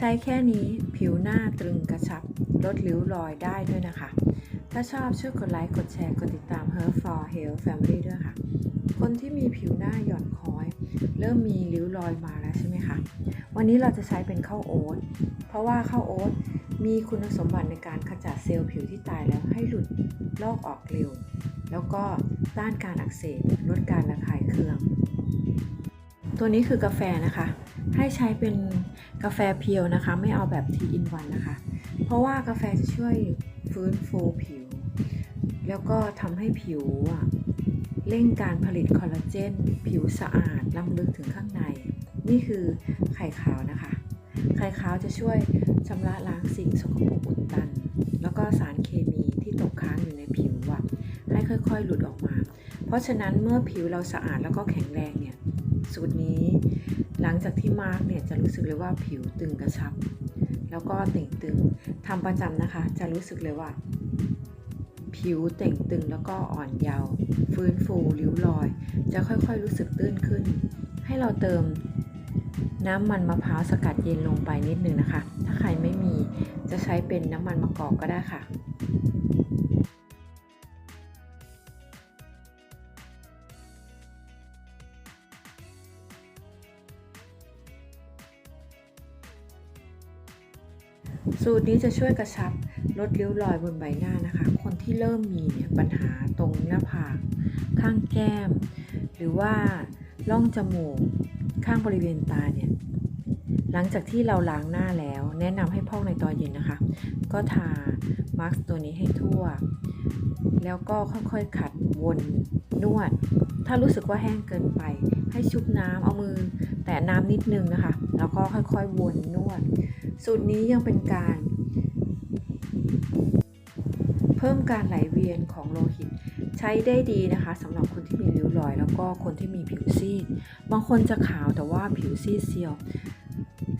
ใช้แค่นี้ผิวหน้าตรึงกระชับ ลดริ้วรอยได้ด้วยนะคะ ถ้าชอบช่วยกดไลค์ กดแชร์ กดติดตาม Her for Health Family ด้วยค่ะ คนที่มีผิวหน้าหย่อนคล้อย เริ่มมีริ้วรอยมาแล้วใช่ไหมคะ วันนี้เราจะใช้เป็นข้าวโอ๊ต เพราะว่าข้าวโอ๊ตมีคุณสมบัติในการขจัดเซลล์ผิวที่ตายแล้วให้หลุดลอกออกเร็ว แล้วก็ต้านการอักเสบ ลดการระคายเคือง ตัวนี้คือกาแฟนะคะ ให้ใช้เป็นกาแฟเพียวนะคะ ไม่เอาแบบทีอินวันนะคะ เพราะว่ากาแฟจะช่วยฟื้นฟูผิว แล้วก็ทำให้ผิวอะเร่งการผลิตคอลลาเจน ผิวสะอาดล้ำลึกถึงข้างใน นี่คือไข่ขาวนะคะ ไข่ขาวจะช่วยชำระล้างสิ่งสกปรกอุดตัน แล้วก็สารเคมีที่ตกค้างอยู่ในผิวให้ค่อยๆ หลุดออกมา เพราะฉะนั้นเมื่อผิวเราสะอาดแล้วก็แข็งแรงเนี่ยสูตรนี้ ลังจากที่มาร์กเนี่ยจะรู้สึกเลยว่าผิวตึงกระชับ แล้วก็เต่งตึงทำประจำนะคะ จะรู้สึกเลยว่า ผิวเต่งตึงแล้วก็อ่อนเยาว์ฟื้นฟูริ้วรอย จะค่อยๆรู้สึกตื้นขึ้น ให้เราเติมน้ำมันมะพร้าวสกัดเย็นลงไปนิดนึงนะคะ ถ้าใครไม่มีจะใช้เป็นน้ำมันมะกอกก็ได้ค่ะ สูตรนี้จะช่วยกระชับลดริ้วรอยบนใบหน้านะคะ คนที่เริ่มมีเนี่ยปัญหาตรงหน้าผาก ข้างแก้ม หรือว่าร่องจมูก ข้างบริเวณตาเนี่ย หลังจากที่เราล้างหน้าแล้ว แนะนำให้พอกในตอนเย็นนะคะ ก็ทามาร์กตัวนี้ให้ทั่ว แล้วก็ค่อยๆขัดวนนวด ถ้ารู้สึกว่าแห้งเกินไป ให้ชุบน้ำเอามือ แตะน้ำนิดนึงนะคะ แล้วก็ค่ อยๆ วนนวด สูตรนี้ยังเป็นการ เพิ่มการไหลเวียนของโลหิต ใช้ได้ดีนะคะสำหรับคนที่มีริ้วรอย แล้วก็คนที่มีผิวซีด บางคนจะขาวแต่ว่าผิวซีดเซียว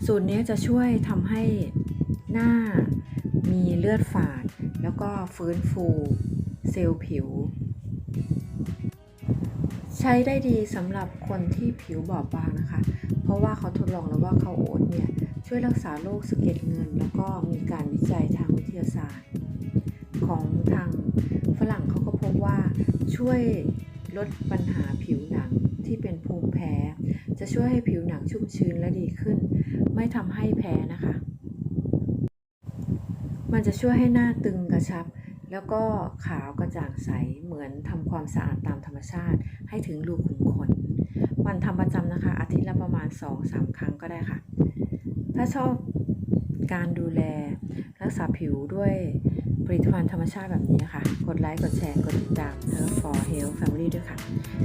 สูตรนี้จะช่วยทำให้หน้ามีเลือดฝาด แล้วก็ฟื้นฟูเซลล์ผิว ใช้ได้ดีสำหรับคนที่ผิวบอบบางนะคะ เพราะว่าเขาทดลองแล้วว่าข้าวโอ๊ตเนี่ยช่วยรักษาโรคสะเก็ดเงิน แล้วก็มีการวิจัยทางวิทยาศาสตร์ ของทางฝรั่งเขาก็พบว่าช่วยลดปัญหาผิวหนังที่เป็นภูมิแพ้ จะช่วยให้ผิวหนังชุ่มชื้นและดีขึ้น ไม่ทำให้แพ้นะคะ มันจะช่วยให้หน้าตึงกระชับ แล้วก็ขาวกระจ่างใสเหมือนทำความสะอาดตามธรรมชาติ ให้ถึงรูขุมขนมันทำประจำนะคะ อาทิตย์ละประมาณ 2-3 ครั้งก็ได้ค่ะ ถ้าชอบการดูแลรักษาผิวด้วยผลิตภัณฑ์ธรรมชาติแบบนี้นะคะ กดไลค์ กดแชร์ กดติดตาม Her for Health Family ด้วยค่ะ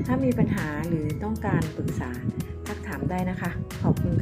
ถ้ามีปัญหาหรือต้องการปรึกษา ทักถามได้นะคะ ขอบคุณ